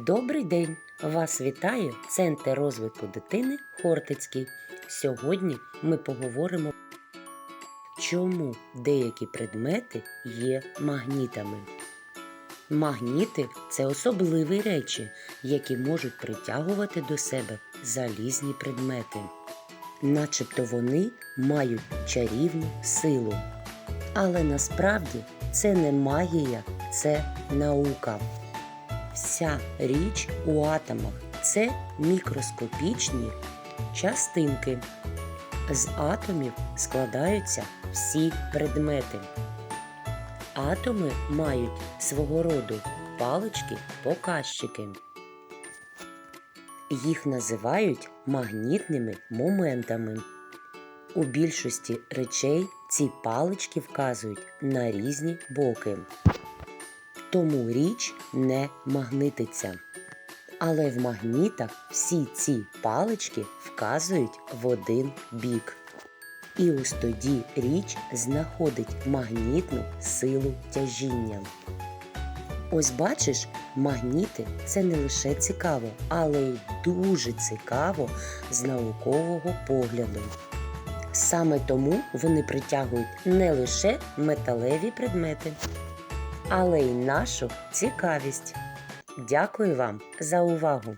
Добрий день! Вас вітає Центр розвитку дитини Хортицький. Сьогодні ми поговоримо, чому деякі предмети є магнітами. Магніти це особливі речі, які можуть притягувати до себе залізні предмети. Начебто вони мають чарівну силу. Але насправді це не магія, це наука. Вся річ у атомах це мікроскопічні частинки. З атомів складаються всі предмети. Атоми мають свого роду палички-показчики. Їх називають магнітними моментами. У більшості речей ці палички вказують на різні боки тому річ не магнититься. Але в магнітах всі ці палички вказують в один бік. І ось тоді річ знаходить магнітну силу тяжіння. Ось бачиш, магніти це не лише цікаво, але й дуже цікаво з наукового погляду. Саме тому вони притягують не лише металеві предмети, але й нашу цікавість. Дякую вам за увагу!